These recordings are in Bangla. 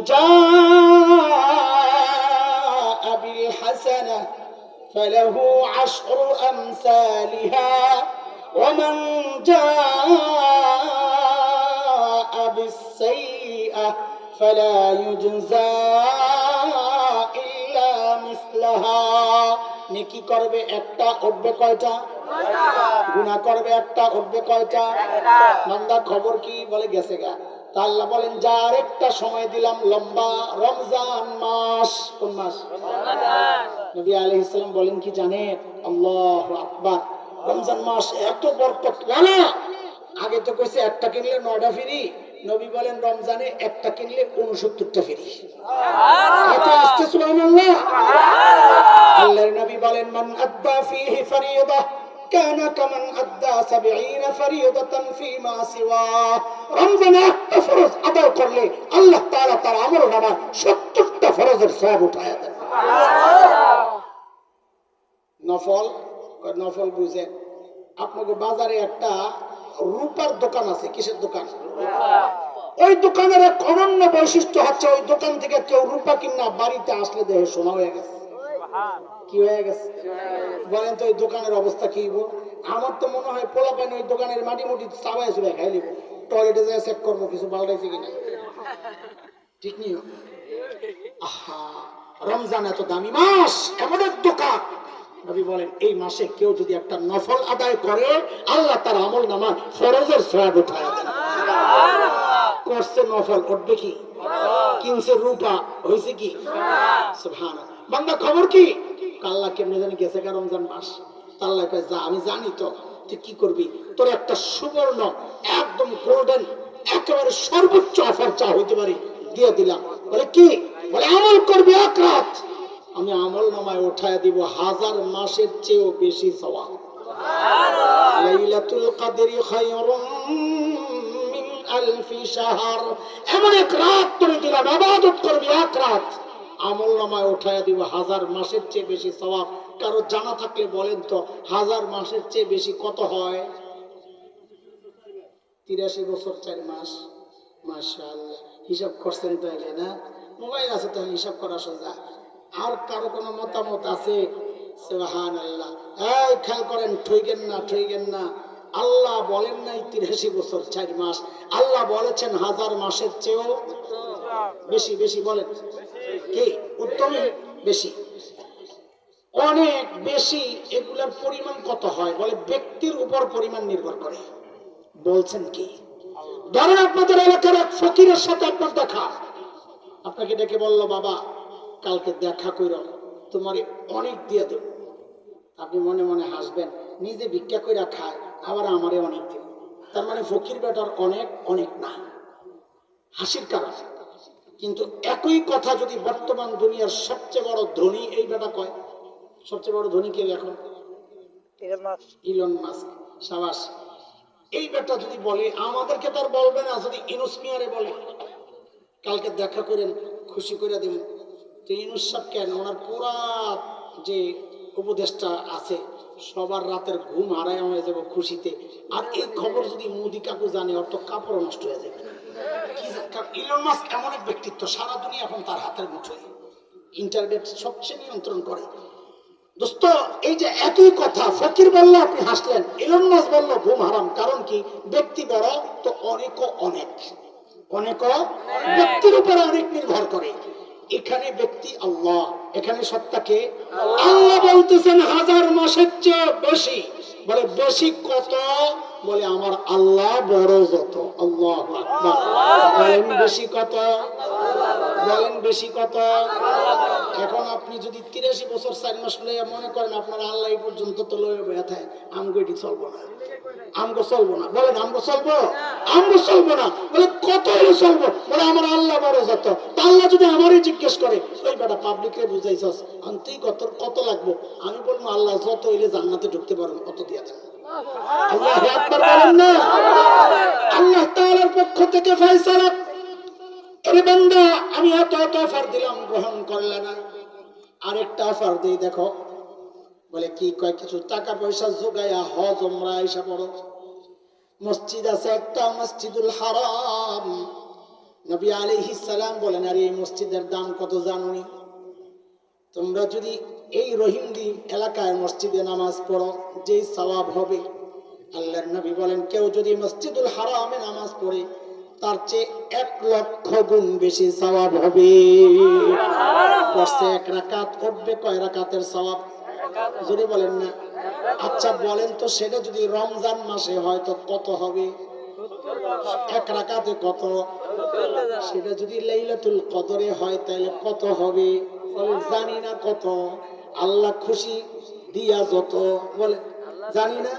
جاء بالحسنة فله عشر أمثالها ومن جاء بالسيئة فلا يجزى إلا مثلها নেকি করবে একটা উঠবে কয়টা গুনাহ করবে একটা উঠবে কয়টা বান্দা খবর কি বলে গেছে গা তা আল্লাহ বলেন যার একটা সময় দিলাম লম্বা রমজান মাস। কোন মাস? নবী আলাইহিস সালাম বলেন কি জানেন? আল্লাহু আকবার। রমজান মাস এত বরকত ওয়ালা আগে তো কইছে একটা কিনলে নয়টা ফিরি। নবী বলেন রমজানে একটা কিনলে উনসত্তরটা ফিরি। এত আসতে সুবহানাল্লাহ। আল্লাহর নবী বলেন মান আদ্দা ফীহি كان كمن أدى سبعين فريضة فيما سواه রমজানে একটা ফরজ আদায় করলে আল্লাহ তাআলা তার আমল নামা সত্তরটা ফরজের সব উঠায় দেন নফল কয় নফল বুঝেন আপনাকে বাজারে একটা রূপার দোকান আছে কিসের দোকান ওই দোকানের এক অনন্য বৈশিষ্ট্য হচ্ছে ওই দোকান থেকে কেউ রূপা কিনা বাড়িতে আসলে দেহে সোনা হয়ে গেছে কি হয়ে গেছে? বলেন তো ওই দোকানের অবস্থা কি আমার তো মনে হয় পোলা পানি ওই দোকানের মাটি মুটি চাবাই চুবাই খাই লিব টয়লেটে চেক করব, কিছু পাল্টাইছে কিনা? ঠিক নিও। রমজান এত দামি মাস এমন এক দোকান। নবী বলেন, এই মাসে কেউ যদি একটা নফল আদায় করে, আল্লাহ তার আমল নামা ফরজের সওয়াব উঠায় করছে নফল উঠবে কি? কিনছে রূপা হয়েছে কি? বান্দা, খবর কি? আল্লাহ কেমনে জানি গেছে গা রমজান মাস। আল্লাহ কয় যা আমি জানি তো তুই কি করবি? তোর একটা সুবর্ণ একদম গোল্ডেন একেবারে সর্বোচ্চ অফার চা হইতে পারি দিয়ে দিলাম। বলে কি? বলে আমল করবি এক রাত। আমি আমল নামায় উঠায় দিব হাজার মাসের চেয়েও বেশি সওয়াব। লাইলাতুল কদরি খায়রুম মিন আলফি শাহর। এমন এক রাত তোরে দিলাম ইবাদত করবি এক রাত। আমল নামায় উঠায় দিব, হাজার মাসের চেয়ে বেশি সওয়াব। কারও জানা থাকলে বলেন তো, হাজার মাসের চেয়ে বেশি কত হয়? তিরাশি বছর চার মাস। মাশাআল্লাহ। হিসাব করছেন তাইলে না? মোবাইল আছে তো, হিসাব করা সোজা। আর কারও কোনো মতামত আছে? আল্লাহ এই খেয়াল করেন, ঠইগেন না ঠইগেন না। আল্লাহ বলেন নাই তিরাশি বছর চার মাস। আল্লাহ বলেছেন হাজার মাসের চেয়েও বেশি বেশি বলেন। কি? উত্তমে বেশি। অনেক বেশি এগুলার পরিমাণ কত হয়? বলে ব্যক্তির উপর পরিমাণ নির্ভর করে। বলছেন কি? ধরেন আপনাদের এলাকার এক ফকিরের সাথে আপনার দেখা। আপনাকে ডেকে বলল, বাবা, কালকে দেখা কইর। তোমার অনেক দিয়ে দেব। আপনি মনে মনে হাসবেন, নিজে ভিক্ষা কইরা খায়, আবার আমারে অনেক দেব। তার মানে ফকির বেটার অনেক অনেক না। হাসির কারণ। কিন্তু একই কথা যদি বর্তমান দুনিয়ার সবচেয়ে বড় ধনী এই বেটা কয়? সবচেয়ে বড় ধনী কে এখন? ইলন মাস্ক সাবাস। এই বেটা যদি বলে আমাদেরকে তো আর বলবে না যদি ইনুস মিয়ারে বলে। কালকে দেখা করেন খুশি করে দেব তো ইনুস সাহেব কেন? ওনার পুরা যে উপদেশটা আছে সবার রাতের ঘুম হারায় হয়ে যাব খুশিতে। আর এই খবর যদি মুদি কাকু জানে তো কাপড় নষ্ট হয়ে যাবে। কারণ? এমন এক ব্যক্তিত্ব, সারা দুনিয়া এখন তার হাতের মুঠোয়। ইন্টারনেট সবচেয়ে নিয়ন্ত্রণ করে। দোস্ত, এই যে একই কথা, ফকির বলল, আপনি হাসলেন। ইলন মাস বলল, ঘুম হারাম। কারণ কি? ব্যক্তি বড় তো অনেক। অনেক অনেক। ব্যক্তির উপরে অনেক নির্ভর করে। এখানে ব্যক্তি আল্লাহ এখানে সত্তাকে? আল্লাহ। বলতেছেন হাজার মাসের চেয়ে বেশি। বলে বেশি কত? বলে আমার আল্লাহ বড় যত। আল্লাহ বলেন বেশি কত? বলেন বেশি কত এখন আপনি যদি তিরাশি বছর, চার মাস লইয়া মনে করেন আপনার আল্লাহ পর্যন্ত তো লয়ে ব্যথায় আমগো এটি চলবো না। আল্লাহ কত লাগবো? আমি বলব, আল্লাহ যত হইলে জান্নাতে ঢুকতে পারব কত দিয়া আল্লাহ আল্লাহ পক্ষ থেকে ফয়সালা আরে বান্দা আমি এত এত অফার দিলাম, গ্রহণ করলে না। আরেকটা অফার দিই, দেখো। বলে, কি, কয়, কিছু টাকা পয়সা জোগাইয়া হজ ওমরা এসে পড়ো। মসজিদ আছে একটা, মসজিদুল হারাম। নবী আলাইহিস সালাম বলেন, আর, এই মসজিদের দাম কত জানুনি? তোমরা যদি এই রহিমদি এলাকায় মসজিদে নামাজ পড়ো, যেই সওয়াব হবে, আল্লাহর নবী বলেন, কেউ যদি মসজিদুল হারামে নামাজ পড়ে তার চেয়ে এক লক্ষ গুণ বেশি সওয়াব হবে। পড়ছে এক রাকাত উঠবে কয় রাকাতের সওয়াব? যদি বলেন না। আচ্ছা বলেন তো সেটা যদি রমজান মাসে হয় তো কত হবে? এক রাকাতে কত? সেটা যদি লাইলাতুল কদরে হয় তাহলে কত হবে? বলে জানি না কত। আল্লাহ খুশি দিয়া যত। বলে জানি না।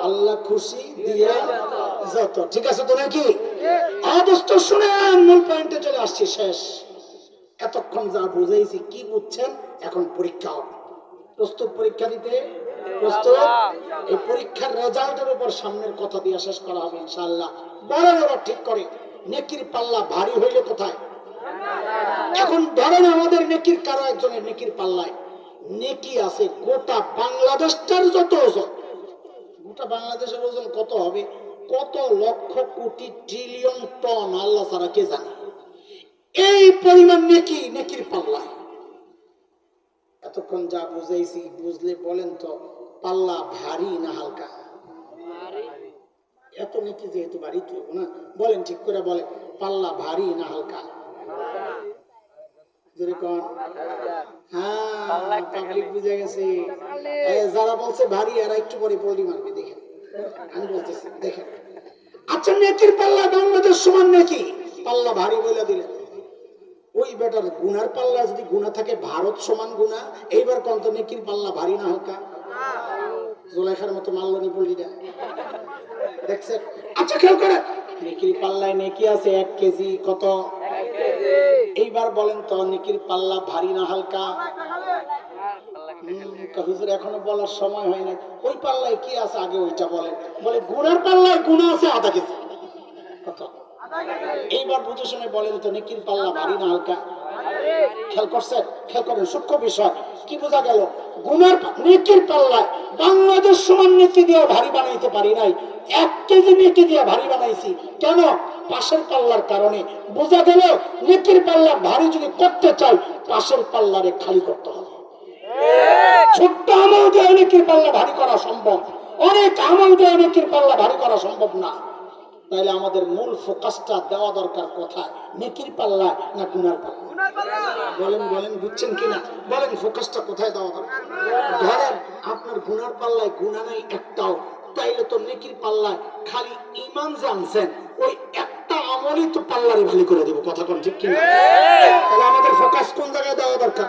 আল্লাহ খুশি দিয়া ঠিক আছে তো নাকি? অবস্থ শুনেন, মূল পয়েন্টে চলে আসছি, শেষ। এতক্ষণ যা বুঝাইছি, কি বুঝছেন, এখন পরীক্ষা হবে। প্রস্তুত পরীক্ষা দিতে? এই পরীক্ষার রেজাল্টের উপর সামনের কথা দিয়ে শেষ করা হবে এবার ঠিক করে, নেকির পাল্লা ভারী হইলে কোথায়? এখন ধরেন আমাদের নেকির, কারও একজনের নেকির পাল্লায় নেকি আছে, গোটা বাংলাদেশটার যত ওজন, গোটা বাংলাদেশের ওজন কত হবে? কত লক্ষ কোটি ট্রিলিয়ন টন আল্লাহ ছাড়া কে জানে? এই পরিমাণ নেকি নেকির পাল্লায় এতক্ষণ যা বুঝাইছি বুঝলে বলেন তো পাল্লা ভারী না হালকা? এত নেকি যেহেতু বাড়ি তুই না? বলেন ঠিক করে বলেন পাল্লা ভারী না হালকা? হ্যাঁ পাবলিক বুঝে গেছে। যারা বলছে ভারী এরা একটু পরে পল্লি মারবে দেখেন। আমি বলতেছি দেখেন। আচ্ছা নেকির পাল্লা বাংলাদেশ সমান নাকি? পাল্লা ভারী বলে দিলেন। ওই বেটার গুনার পাল্লা যদি থাকে ভারত সমান গুণা। এইবার কন্ত নেকির পাল্লা ভারী না হালকা? জোলাইখার মতো মাল্লনি পল্লিটা দেখছেন? আচ্ছা খেয়াল করে নেকির পাল্লায় নেকি আছে এক কেজি কত? এইবার বলেন তো নেকির পাল্লা ভারী না হালকা? হুজুর এখনও বলার সময় হয় না ওই পাল্লায় কি আছে? আগে ওইটা বলেন বলে গুনার পাল্লায় গুণা আছে আধা কেজি। কত? এইবার বুঝে শুনে বলেন তো নেকির পাল্লা ভারী না হালকা। খেয়াল করছেন খেয়াল করেন সূক্ষ্ম বিষয়। কি বোঝা গেল? গুনার পা- নেকির পাল্লায় বাংলাদেশ সমান নেকি দিয়ে ভারী বানাইতে পারি নাই। এক কেজি নেকি দিয়ে ভারী বানাইছি। কেন? পাশের পাল্লার কারণে। বোঝা গেল নেকির পাল্লা ভারী যদি করতে চাই পাশের পাল্লারে খালি করতে হবে। ছোট্ট আমল দিয়ে অনেকের পাল্লা ভারী করা সম্ভব। অনেক আমল দিয়ে অনেকের পাল্লা ভারী করা সম্ভব না। তাহলে আমাদের মূল ফোকাসটা দেওয়া দরকার কোথায়? নেকির পাল্লা না গুনার পাল্লা? বলেন বলেন বুঝছেন কিনা? বলেন ফোকাসটা কোথায় দেওয়া দরকার? ধরেন আপনার গুনার পাল্লায় গুণা নাই একটাও। তাইলে তো নেকির পাল্লায় খালি ইমান যে আনছেন ওই একটা আমলই তো পাল্লারে ভালো করে দেবো। কথা কোন ঠিক কিনা? তাহলে আমাদের ফোকাস কোন জায়গায় দেওয়া দরকার?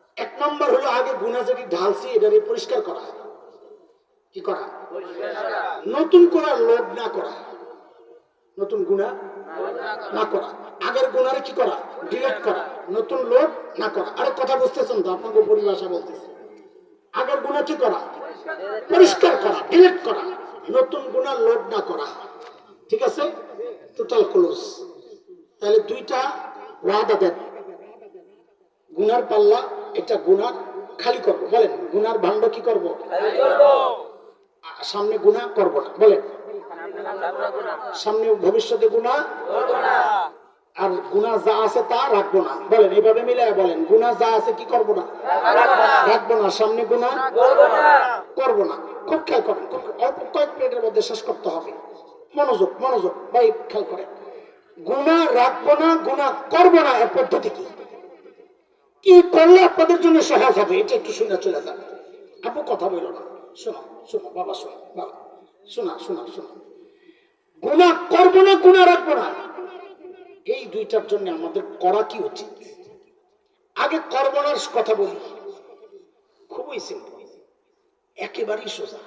এক নম্বর হলো আগে গুণা যেটি ঢালছি এটারে পরিষ্কার করা কি করা নতুন করে লোড না করা নতুন গুণা না করা আগের গুণারে কি করা? ডিলেট করা নতুন লোড না করা আরে কথা বুঝতেছেন তো, আপনাকে পরিভাষা বলতেছি। আগের গুণা কি করা? পরিষ্কার করা ডিলেট করা নতুন গুণা লোড না করা ঠিক আছে? টোটাল ক্লোজ তাহলে দুইটা ওয়াদা দেন। গুনার পাল্লা এটা গুনার খালি করব। বলেন গুনার ভাণ্ড কি করব? সামনে গুনাহ করব না। বলেন সামনে ভবিষ্যতে গুনাহ? আর গুনাহ যা আছে তা রাখব না। বলেন এইভাবে মিলাই বলেন গুনাহ যা আছে কি করব না? রাখব না। সামনে গুনাহ? করব না। খুব খেয়াল করেন খুব অল্প কয়েক মিনিটের মধ্যে শেষ করতে হবে। মনোযোগ মনোযোগ ভাই খেয়াল করেন। গুনাহ রাখব না গুনাহ করব না এর পদ্ধতি কি? কি করলে আপনাদের জন্য সহজ হবে? এটা একটু শুনে চলে যান। আপু, কথা বলো না। শোনো শোনো, বাবা শোনো, বাবা। শোনা শোনা শোনা। গুণা করব না গুণা রাখব না? এই দুইটার জন্য আমাদের করা কি উচিত? আগে করবনার কথা বলি। খুবই সিম্পল একেবারেই সোজা।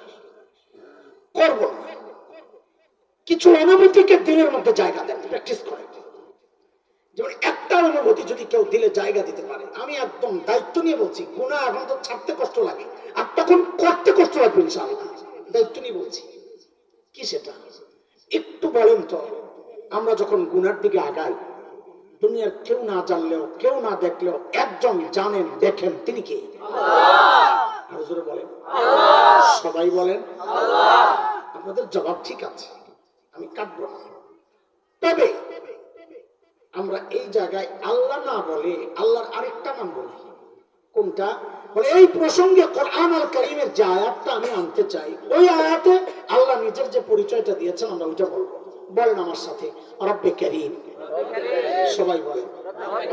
করব না। কিছু অনুভূতিকে দিনের মধ্যে জায়গা দেন প্র্যাকটিস করেন। যেমন একটা অনুভূতি যদি কেউ দিলে জায়গা দিতে পারে। আমি একদম দায়িত্ব নিয়ে বলছি গুণা এখন তো ছাড়তে কষ্ট লাগে আর তখন করতে কষ্ট লাগবে ইনশাআল্লাহ। দায়িত্ব নিয়ে বলছি কি সেটা? একটু বলেন তো আমরা যখন গুনার দিকে আগাই দুনিয়ার কেউ না জানলেও কেউ না দেখলেও একজন জানেন দেখেন তিনি কে? বলেন। সবাই বলেন। আপনাদের জবাব ঠিক আছে আমি কাটবো না। তবে আমরা এই জায়গায় আল্লাহ না বলে আল্লাহর আরেকটা নাম বলি। কোনটা? বলে এই প্রসঙ্গে কোরআন আল করিমের যে আয়াতটা আমি আনতে চাই ওই আয়াতে আল্লাহ নিজের যে পরিচয়টা দিয়েছেন আমরা ওইটা বলব। বলেন আমার সাথে রব্বে করিম। সবাই বলেন।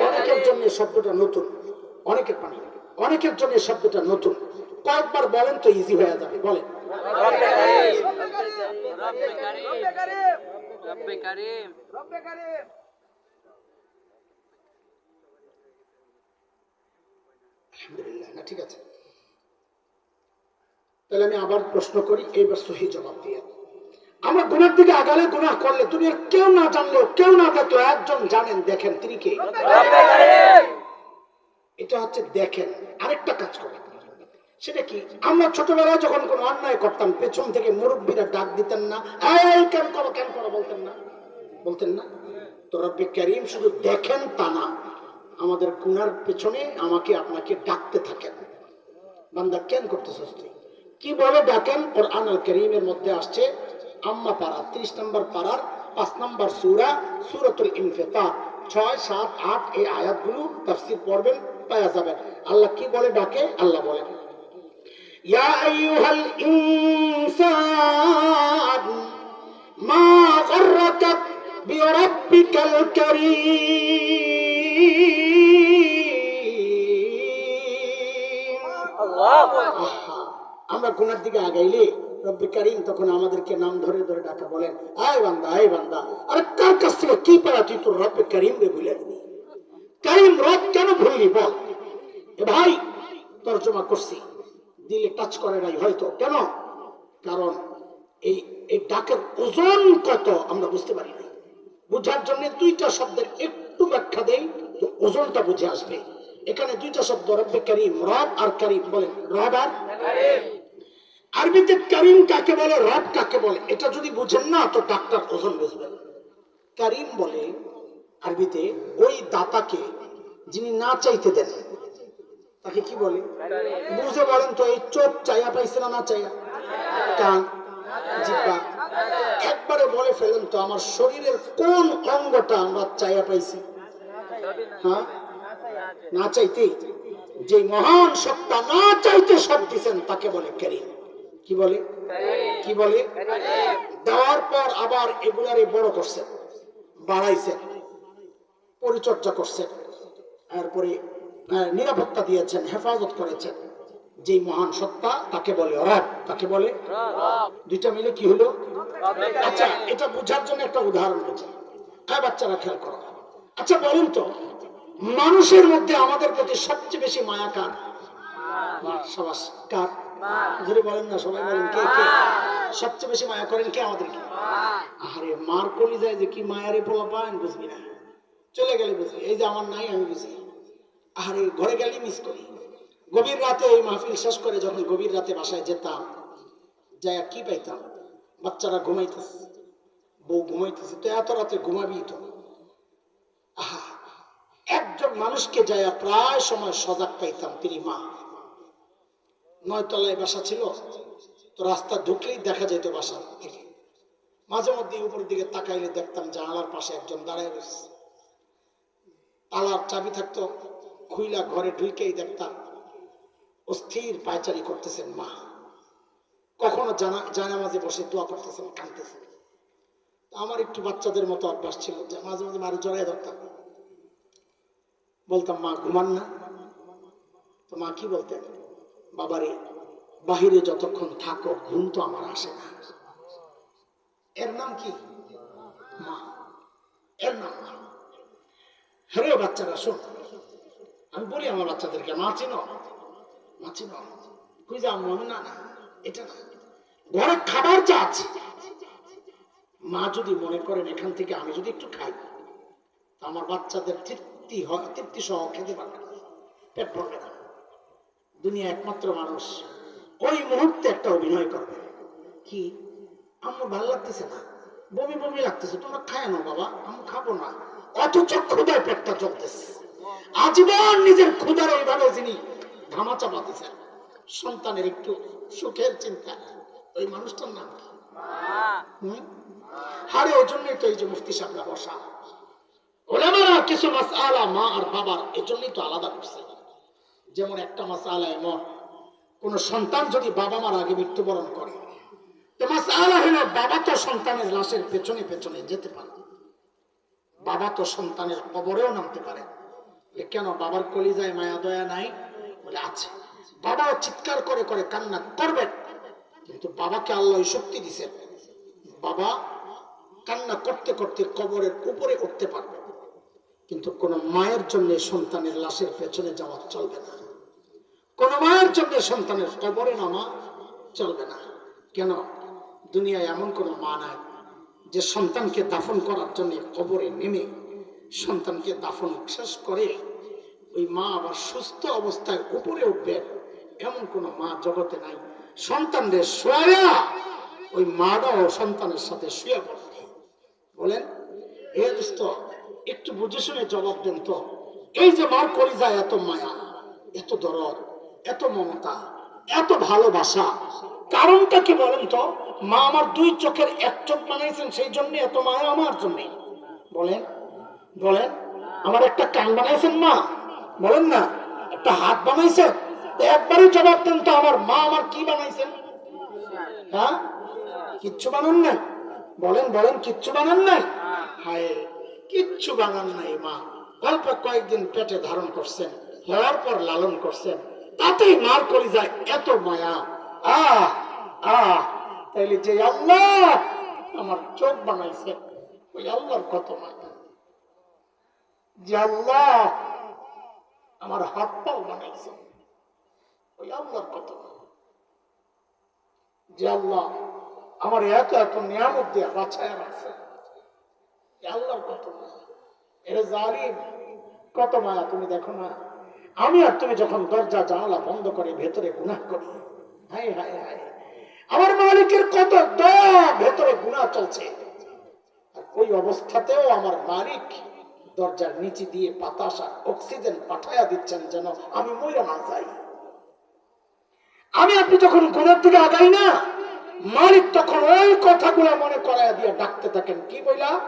অনেকের জন্য শব্দটা নতুন। অনেকের পানি অনেকের জন্য শব্দটা নতুন। কয়েকবার বলেন তো ইজি হয়ে যাবে। বলেন। রব্বে কারিম। আলহামদুলিল্লাহ না ঠিক আছে। তাহলে আমি আবার প্রশ্ন করি এইবার সহি জবাব দিয়ে। আমরা গুণের দিকে আগালে গুনাহ করলে দুনিয়ার কেউ না জানলেও কেউ না দেখলেও একজন জানেন দেখেন তিনি কে? এটা হচ্ছে দেখেন। আরেকটা কাজ করেন। সেটা কি? আমরা ছোটবেলায় যখন কোনো অন্যায় করতাম পেছন থেকে মুরব্বীরা ডাক দিতেন না "এই, এই, কেন করো কেন করো? বলতেন না। বলতেন না। তো রব্বি করিম শুধু দেখেন তা না। আমাদের কুনার পেছনে আমাকে আপনাকে ডাকতে থাকেন। বান্দা, কেন করতেছস তুই? কীভাবে ডাকেন? ওর আনাল করিমের মধ্যে আসছে, আম্মা পাড়া, ত্রিশ নম্বর পাড়ার পাঁচ নম্বর সুরা, সুরতুল ইনফেতা ছয়, সাত, আট, এই আয়াতগুলো তাফসির পড়বেন, পাওয়া যাবেন আল্লাহ কি বলে ডাকে? আল্লাহ বলে, ইয়া আইয়ুহাল ইনসান, মা গাররাকা বিরাব্বিকাল কারীম। আমরা গুনার দিকে আগাইলে রব্বি করিম তখন আমাদেরকে নাম ধরে ধরে ডাকা, বলেন, আয় বান্দা আয় বান্দা, আরে কার কাছ থেকে কি পাওয়া তুই তোর রব্বি করিম রে ভুলে দিবি করিম রব কেন ভুললি বল? ভাই, তর্জমা করছি, দিলে টাচ করে নাই হয়তো, কেন? কারণ এই এই ডাকের ওজন কত আমরা বুঝতে পারি না বুঝার জন্য দুইটা শব্দের একটু ব্যাখ্যা দেই। ওজনটা বুঝে আসবে। এখানে দুইটা শব্দ, রব্বে করিম, রব আর করিম বলেন। রব আর আরবিতে করিম কাকে বলে, রব কাকে বলে? এটা যদি বুঝেন না, তো ডাক্তার ওজন বুঝবেন করিম বলে আরবিতে, ওই দাতাকে যিনি না চাইতে দেন, তাকে কি বলে? বুঝে বলেন তো, এই চোখ চাইয়া পাইছে না না চাইয়া কান জিব্বা একবারে বলে ফেলেন তো, আমার শরীরের কোন অঙ্গটা আমরা চাইয়া পাইছি? হ্যাঁ? না চাইতে? যে মহান সত্তা না চাইতে সব দিছেন তাকে বলে করিম। কি বলে? কি বলে? দেওয়ার পর আবার এগুলারে বড় করছেন বাড়াইছেন পরিচর্যা করছেন তারপরে নিরাপত্তা দিয়েছেন হেফাজত করেছেন। যে মহান সত্তা তাকে বলে রব। তাকে বলে? দুইটা মিলে কি হলো? আচ্ছা এটা বোঝার জন্য একটা উদাহরণ বলছি। হ্যাঁ বাচ্চারা খেয়াল করো? আচ্ছা বলুন তো, মানুষের মধ্যে আমাদের প্রতি সবচেয়ে বেশি মায়া কার? সবচেয়ে বেশি মায়া করেন কে আমাদেরকে? আরে, মার যায় যে কি বুঝবি না। চলে গেলে এই যে আমার নাই, আমি বুঝি। আরে, ঘরে গেলেই মিস করি। গভীর রাতে এই মাহফিল শেষ করে যখন গভীর রাতে বাসায় যেতাম যাই কি পাইতাম? বাচ্চারা ঘুমাইতেছে, বউ ঘুমাইতেছে, তো এত রাতে ঘুমাবি তো? একজন মানুষকে যায় প্রায় সময় সজাগ পাইতাম তিনি মা। নয়তলায় বাসা ছিল, তো রাস্তা ঢুকলেই দেখা যেত বাসা থেকে। মাঝে মধ্যে উপরের দিকে তাকাইলে দেখতাম জানালার পাশে একজন দাঁড়ায় রয়েছে। তালার চাবি থাকতো, খুইলা ঘরে ঢুকেই দেখতাম, অস্থির পায়চারি করতেছেন মা। কখনো জানা জানা মাঝে বসে দোয়া করতেছেন, কাঁদতেছেন। আমার একটু বাচ্চাদের মতো অভ্যাস ছিল যে মাঝে মাঝে মারি জড়াই ধরতাম। বলতাম, মা, ঘুমান না। তো মা কি বলতেন? বাবারে, বাহিরে যতক্ষণ থাকো, ঘুম তো আমার আসে না। এর নাম কি? মা। এর নাম মা। হ্যাঁ বাচ্চারা, শোন। আমি বলি আমার বাচ্চাদেরকে, মা, চিনো? মা, চিনো। কই যা মনে না না, এটা না। ঘরে খাবার আছে। মা যদি মনে করেন, এখান থেকে আমি যদি একটু খাই আমার বাচ্চাদের তৃপ্তি হয় তৃপ্তি সহ খেতে পারবে না। পেট ভরবে না। দুনিয়া একমাত্র মানুষ। ওই মুহূর্তে একটা অভিনয় করবে। কি? আমার ভালো লাগতেছে না? বমি বমি লাগতেছে। তোমরা খায় না বাবা আমি খাব না। অথচ ক্ষুদায় পেটটা চলতেছে আজীবন নিজের ক্ষুদার ওইভাবে যিনি ধামা চাপাতেছেন সন্তানের একটু সুখের চিন্তা। ওই মানুষটার নাম কি? হুম? আরে ওই জন্যই তো এই যে মুফতি সাহেবরা বসা। ওলামারা কিছু মাস আলা মা আর বাবার এই জন্যই তো আলাদা করছে। যেমন একটা মাস আলা এমন, কোন সন্তান যদি বাবা মার আগে মৃত্যুবরণ করে, তো মাস আলা বাবা তো সন্তানের লাশের পেছনে পেছনে যেতে পারে। বাবা তো সন্তানের কবরেও নামতে পারে। কেন? বাবার কলিজায় মায়া দয়া নাই? বলে, আছে। বাবাও চিৎকার করে করে কান্না করবেন কিন্তু বাবাকে আল্লাহ শক্তি দিছেন বাবা কান্না করতে করতে কবরের উপরে উঠতে পারবে কিন্তু কোন মায়ের জন্য সন্তানের লাশের পেছনে যাওয়া চলবে না। কোন মায়ের জন্য সন্তানের কবরে নামা চলবে না। কেন? দুনিয়ায় এমন কোন মা নাই যে সন্তানকে দাফন করার জন্য কবরে নেমে সন্তানকে দাফন শেষ করে ওই মা আবার সুস্থ অবস্থায় উপরে উঠবে। এমন কোন মা জগতে নাই। সন্তানদের শোয়া ওই মাটাও সন্তানের সাথে শুয়ে পড়বে। বলেন, এ দোস্ত একটু বুঝে শুনে জবাব দেন তো। এই যে মার কলিজায় এত মায়া, এত দরদ, এত মমতা, এত ভালোবাসা। কারণটা কি বলেন তো? মা আমার দুই চোখের এক চোখ বানাইছেন সেই জন্য এত মায়া আমার জন্য। বলেন বলেন, আমার একটা কান বানাইছেন মা? বলেন না, একটা হাত বানাইছেন একবারই জবাব দেন তো, আমার মা আমার কি বানাইছেন হ্যাঁ? কিচ্ছু বানান না বলেন বলেন, কিচ্ছু বানান নাই? হায় কিচ্ছু বানান নাই মা। অল্প কয়েকদিন পেটে ধারণ করছেন, হওয়ার পর লালন করছেন। তাতেই মার করি যায় এত মায়া। আহ আহ, তাইলে যে আল্লাহ আমার চোখ বানাইছে, ওই আল্লাহর কত মায়া। যে আল্লাহ আমার হাত পাও বানাইছে, ওই আল্লাহর কত যে আল্লাহ আমার এত এত নিয়ামত দিয়ে বাছায় রাখছে। আল্লাহর কত মায়া? জালিম। কত মায়া তুমি দেখো না। আমি আর তুমি যখন দরজা, জানালা বন্ধ করে ভেতরে গুনাহ করি হাই হাই হাই আমার মালিকের কত দয়া ভেতরে গুনাহ চলছে। ওই অবস্থাতেও আমার মালিক দরজার নিচে দিয়ে বাতাস অক্সিজেন পাঠাইয়া দিচ্ছেন যেন আমি মরে না যাই। আমি আপনি যখন গুণের দিকে আগাই না, মালিক তখন ওই কথাগুলো মনে করাইয়া দিয়ে ডাকতে থাকেন। কি বইলা?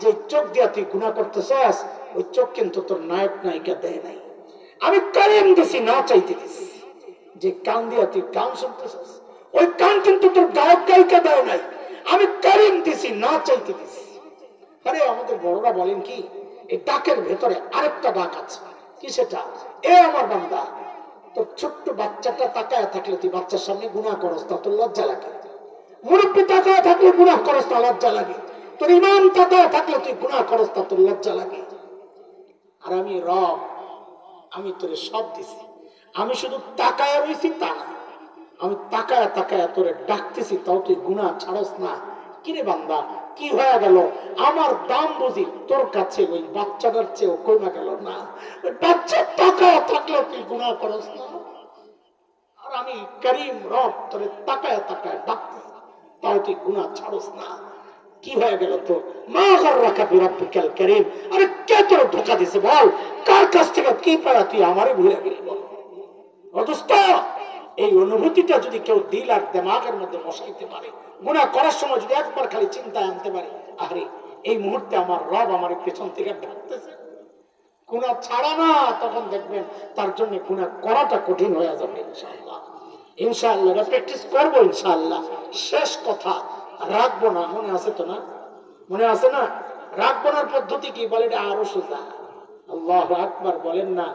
যে চোখ দিয়া তুই করতেছস, ওই চোখ কিন্তু তোর নায়ক নায়িকা দেয় নাই। আমি দিছি, না চাইতে যে কান দিয়া তুই শুনতেছস, ওই কান কিন্তু তোর গায়ক গায়িকা দেয় নাই। আমি কারিম দিছি, না চাইতে আরে আমাদের বড়রা বলেন কি, এই ডাকের ভেতরে আরেকটা ডাক আছে। কি সেটা? এ আমার বান্দা, তোর ছোট্ট বাচ্চাটা তাকায় থাকলে তুই বাচ্চার সামনে গুণা করস তা তোর লজ্জা লাগে। মুরব্বী তাকায় থাকলে গুণা করস তা লজ্জা লাগে। তোর ইমাম তাকায় থাকলে তুই গুণা করস তা তোর লজ্জা লাগে। আর আমি রব, আমি তোরে সব দিছি। আমি শুধু তাকায় রয়েছি তা না, আমি তাকায় তাকায় তোরে ডাকতেছি, তাও তুই গুণা ছাড়স না। কিরে বান্দা কি হয়ে গেল? আমার দাম বুঝি তোর কাছে ওই বাচ্চাটার চেয়েও কমে গেল না। ওই বাচ্চা তাকায় থাকলে তুই গুণা করস না। আর আমি করিম রব তোরে তাকায় তাকায় ডাকতেছি, তাও তুই গুণা ছাড়স না। কি হয়ে গেল তো মা ঘর রাখা বিরাপিকাল করিম। আরে কে তোর ধোকা দিছে বল? কার কাছ থেকে কি পায়া তুই আমারে ভুলে গেলি বল? অথচ এই অনুভূতিটা যদি কেউ দিল আর দেমাগের মধ্যে বসাইতে পারে গুণা করার সময় যদি একবার খালি চিন্তায় আনতে পারে আরে এই মুহূর্তে আমার রব আমার পেছন থেকে ডাকতেছে। গুণা ছাড়া না, তখন দেখবেন তার জন্য গুণা করাটা কঠিন হয়ে যাবে ইনশাআল্লাহ। এটা প্র্যাকটিস করব ইনশাআল্লাহ। শেষ কথা, রাখব না, মনে আছে তো না? মনে আছে না? রাখব না পদ্ধতি কি? বলে এটা আরও সোজা। আল্লাহ আকবার বলেন না,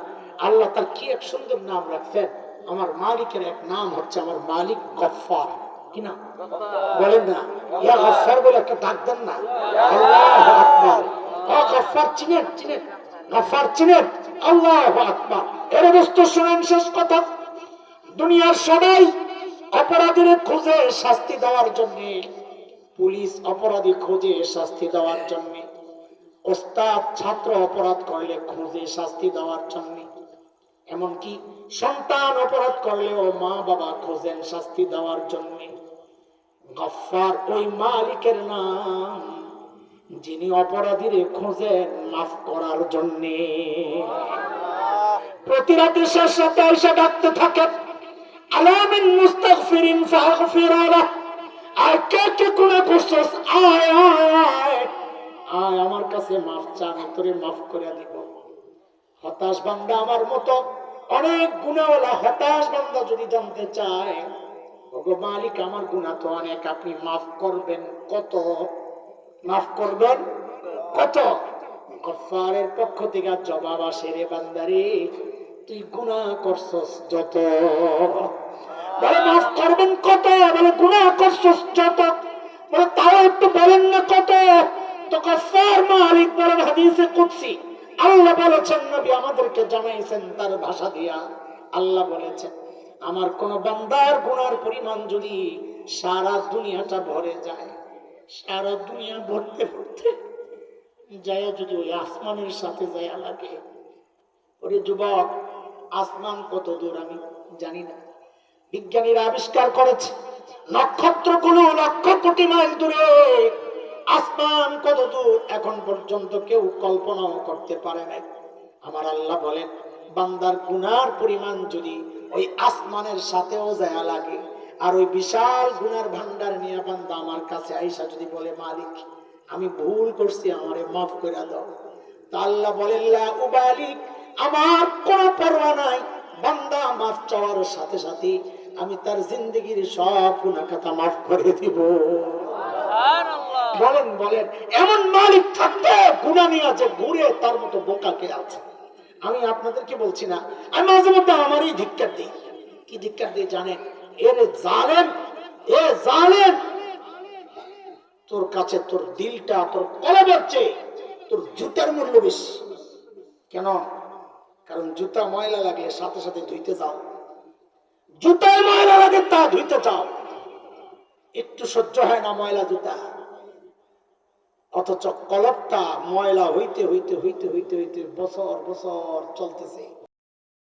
আল্লাহ তার কি এক সুন্দর নাম রাখছেন? আমার মালিকের এক নাম হচ্ছে আমার মালিক গফফার। কি না বলেন না। ইয়া গফফার বলে একটা ডাক দেন না। আল্লাহ আকবার। ও গফফার চিনেন চিনেন। গফফার চিনেন। আল্লাহ আকবার। এর দোস্ত শুনেন শেষ কথা। দুনিয়ার সবাই অপরাধীর খুঁজে শাস্তি দেওয়ার জন্য পুলিশ অপরাধী খুঁজে শাস্তি দেওয়ার জন্য ওস্তাদ ছাত্র অপরাধ করলে খুঁজে শাস্তি দেওয়ার জন্য এমনকি সন্তান অপরাধ করলেও মা বাবা খোঁজেন শাস্তি দেওয়ার জন্য। গফার ওই মালিকের নাম যিনি অপরাধীরে খোঁজেন মাফ করার জন্যে। প্রতি রাতে শেষ রাতে এসে ডাকতে থাকেন আলামিন মুস্তাগফিরিন ফাগফির আলাহ। আর কে কে গুনাহ করছস? আয় আয় আয় আয় আমার কাছে মাফ চা আমি তোরে মাফ করে দিব। হতাশ বান্দা আমার মতো অনেক গুণাওয়ালা হতাশ বান্দা যদি জানতে চায়, ওগো মালিক, আমার গুণা তো অনেক, আপনি মাফ করবেন কত? মাফ করবেন কত? গফারের পক্ষ থেকে জবাব আসে, রে বান্দারে তুই গুনাহ করছস যত। বলে, মাফ করবেন কত? বলে গুনাহ করছস যত। বলে, তাও একটু বলেন না কত? তো গফার মালিক বলেন, হাদিসে কুদসি। আল্লাহ বলেছেন, নবী আমাদেরকে জানাইছেন তার ভাষা দিয়া। আল্লাহ বলেছেন, আমার কোন বান্দার গুনার পরিমাণ যদি সারা দুনিয়াটা ভরে যায়, সারা দুনিয়া ভরতে ভরতে যায়, যদি ওই আসমানের সাথে যায় লাগে। ওরে যুবক, আসমান কত দূর আমি জানি না। বিজ্ঞানীরা আবিষ্কার করেছে, নক্ষত্রগুলো লক্ষ কোটি মাইল দূরে। আসমান কত দূর এখন পর্যন্ত কেউ কল্পনাও করতে পারে নাই। আমার আল্লাহ বলেন, বান্দার গুনার পরিমাণ যদি ওই আসমানের সাথেও যায় লাগে, আর ওই বিশাল গুনার ভান্ডার নিয়ে বান্দা আমার কাছে আইসা যদি বলে, মালিক, আমি ভুল করছি, আমারে মাফ করে দাও। তা আল্লাহ বলেন উবালিক, আমার কোনো পরোয়া নাই। বান্দা মাফ চাওয়ার সাথে সাথে আমি তার জিন্দগির সব কথা মাফ করে দিব। বলেন বলেন, এমন মালিক থাকতে গুণা নিয়ে আছে ঘুরে তার মতো বোকা কে আছে? আমি আপনাদেরকে বলছি না, আমি মাঝে মধ্যে আমারই ধিক্কার দিই। কি ধিক্কার দিই জানেন? এর জালেন এ জালেন তোর কাছে তোর দিলটা, তোর কলবের চেয়ে তোর জুতার মূল্য বেশি। কেন? কারণ জুতা ময়লা লাগলে সাথে সাথে ধুইতে যাও। জুতায় ময়লা লাগে তা ধুইতে যাও। একটু সহ্য হয় না ময়লা জুতা। অথচ কলপটা ময়লা হইতে হইতে হইতে হইতে হইতে বছর বছর চলতেছে।